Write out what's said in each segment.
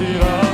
tirar.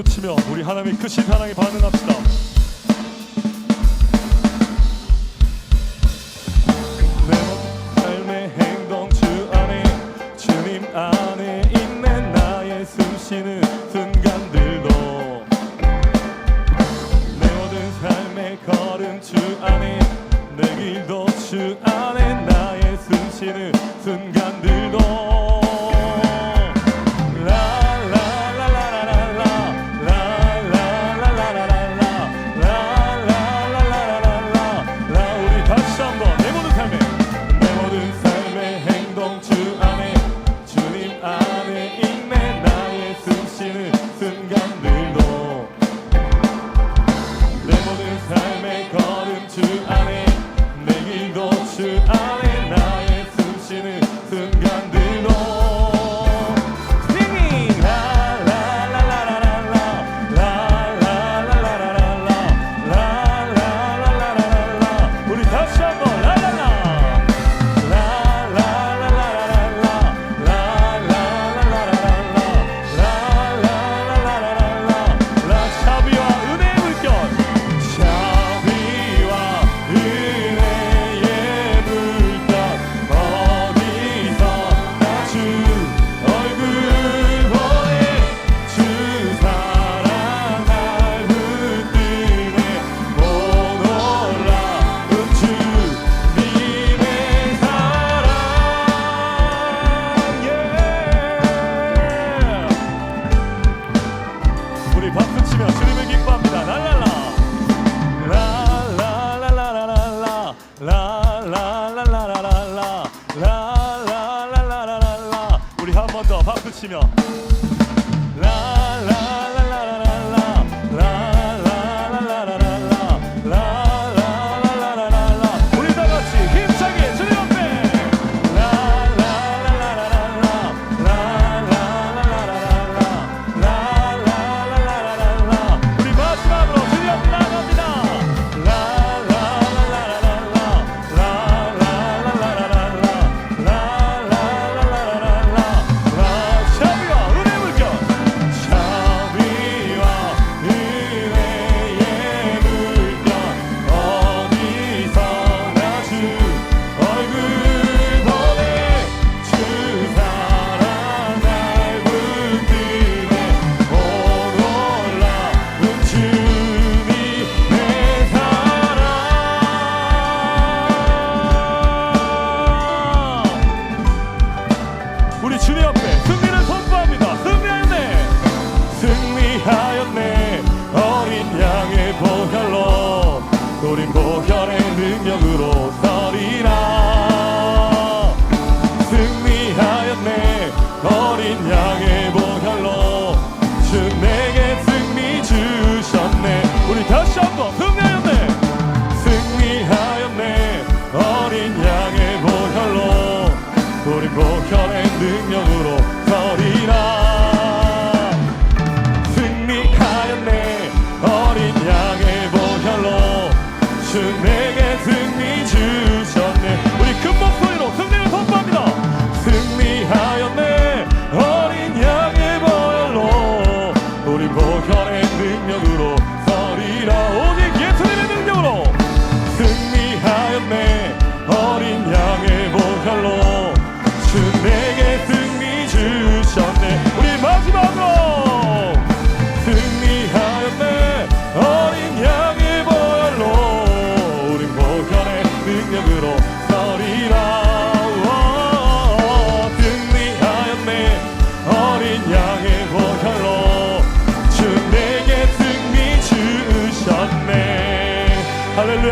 박수 치며 우리 하나님의 크신 사랑에 반응합시다.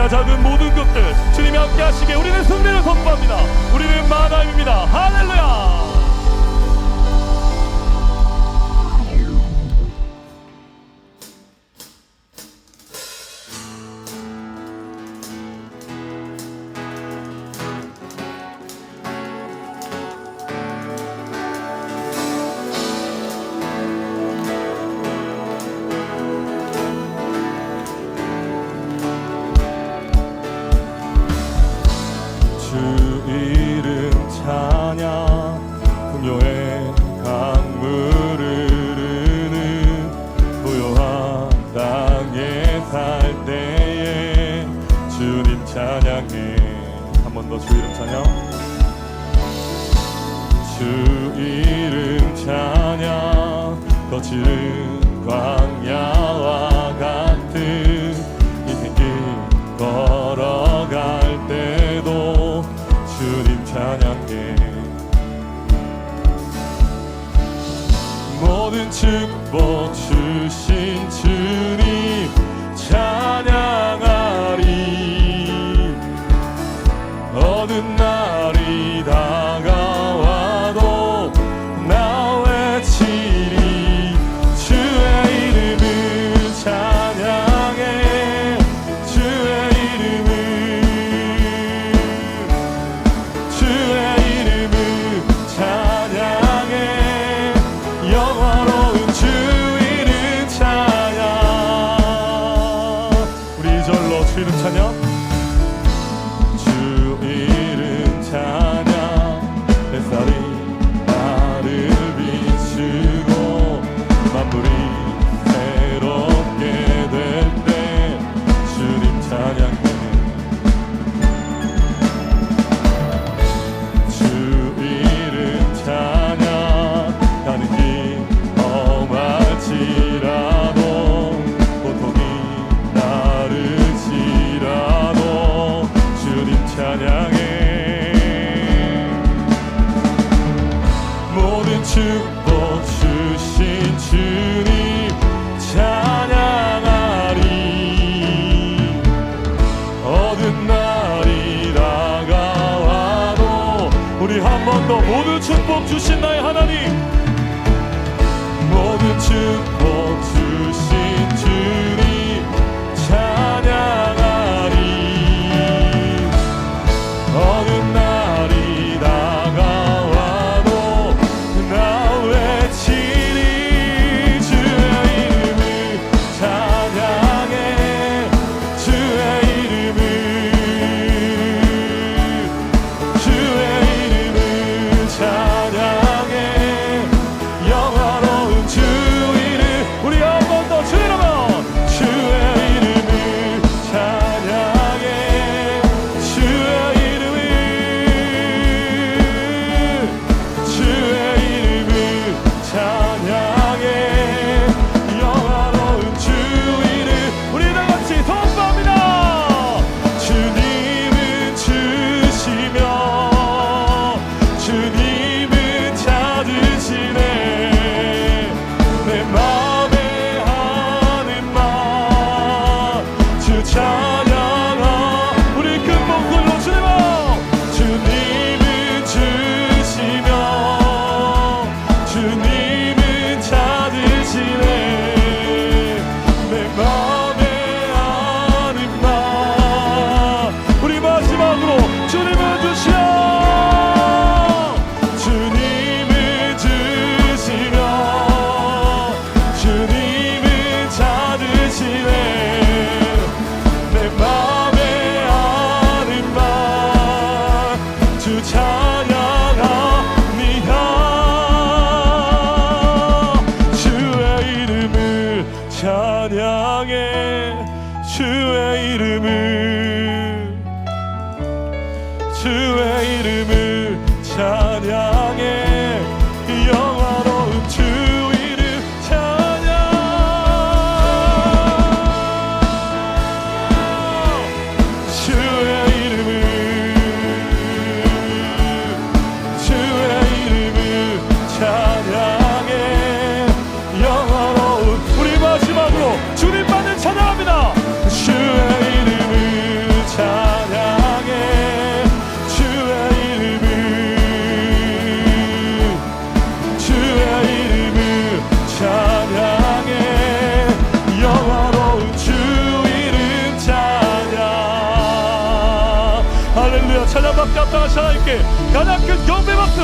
작은 모든 것들 주님이 함께 하시게 우리는 승리를 선포합니다. 우리는 만화입니다. 할렐루야! 거칠은 광야 주신 나의 하나님. 모든 증 桥ガナック・ジョンベマス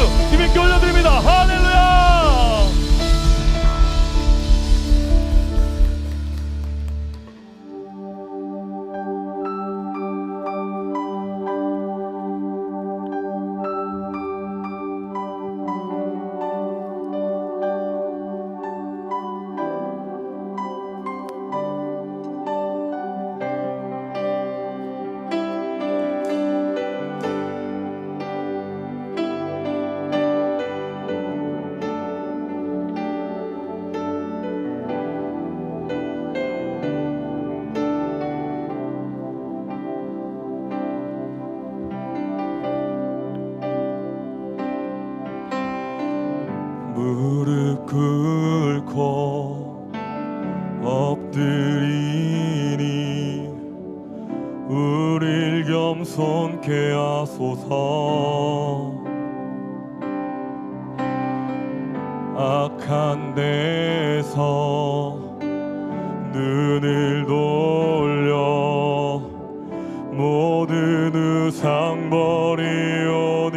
모든 우상 버리오니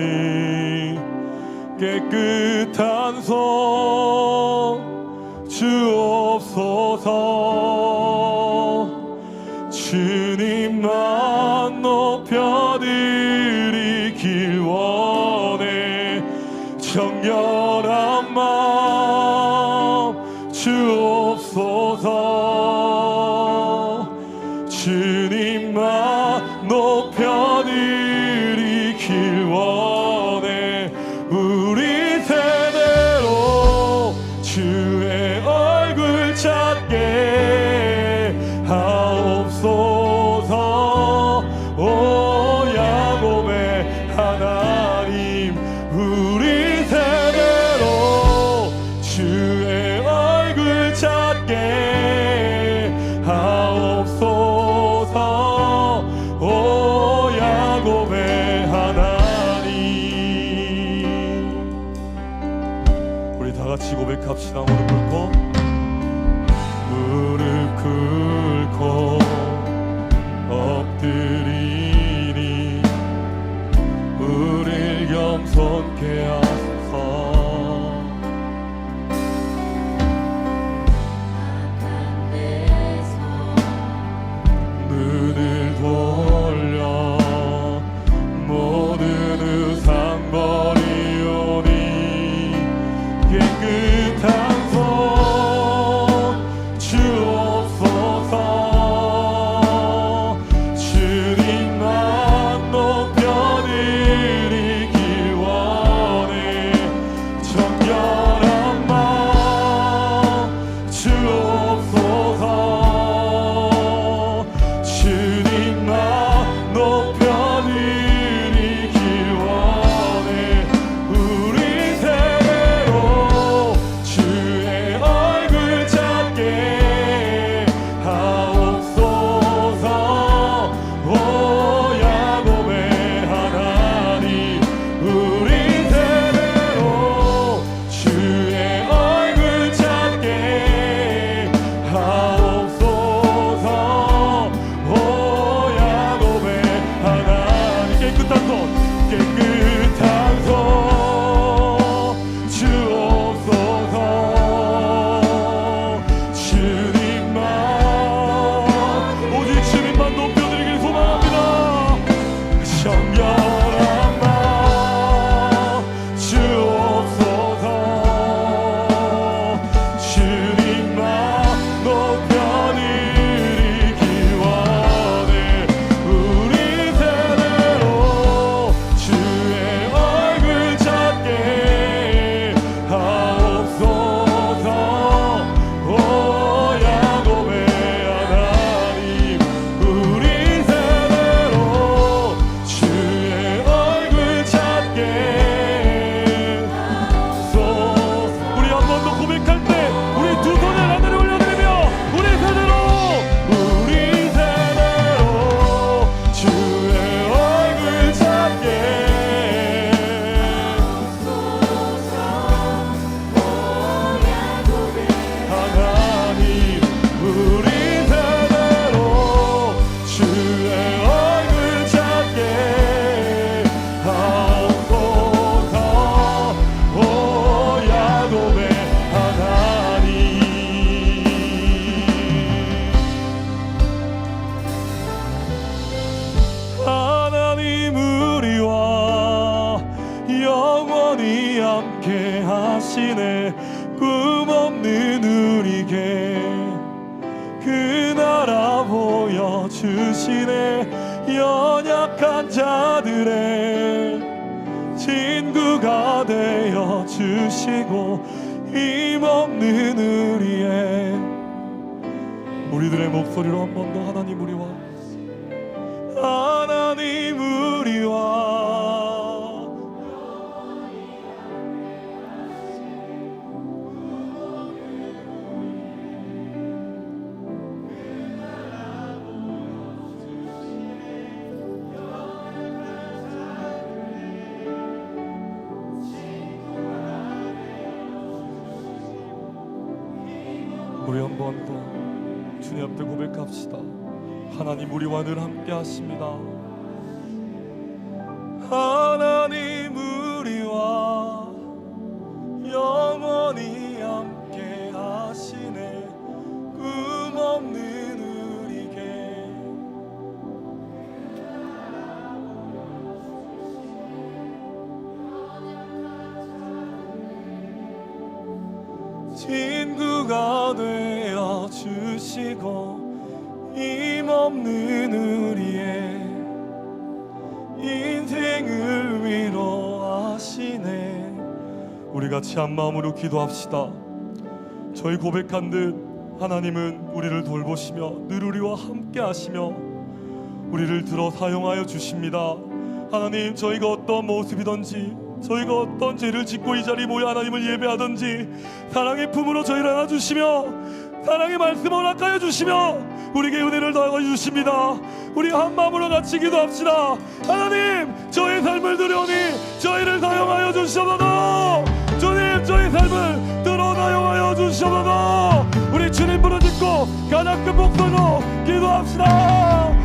깨끗한 성 주옵소서. 없는 우리의 우리들의 목소리로 한 번 더 하나님 우리와 우리와 늘 함께 하십니다. 하나님 우리와 영원히 함께 하시네 꿈 없는 우리에게 친구가 되어 주시고 힘 없는 우리의 인생을 위로하시네. 우리 같이 한 마음으로 기도합시다. 저희 고백한 듯 하나님은 우리를 돌보시며 늘 우리와 함께 하시며 우리를 들어 사용하여 주십니다. 하나님 저희가 어떤 모습이든지 저희가 어떤 죄를 짓고 이 자리에 모여 하나님을 예배하든지 사랑의 품으로 저희를 안아주시며 사랑의 말씀 허락하여 주시며 우리에게 은혜를 더하여 주십니다. 우리 한 마음으로 같이 기도합시다. 하나님 저희 삶을 드려오니 저희를 사용하여 주시옵소서. 주님 저희 삶을 들어 사용하여 주시옵소서. 우리 주님 부르짖고 가장 큰 목소리로 기도합시다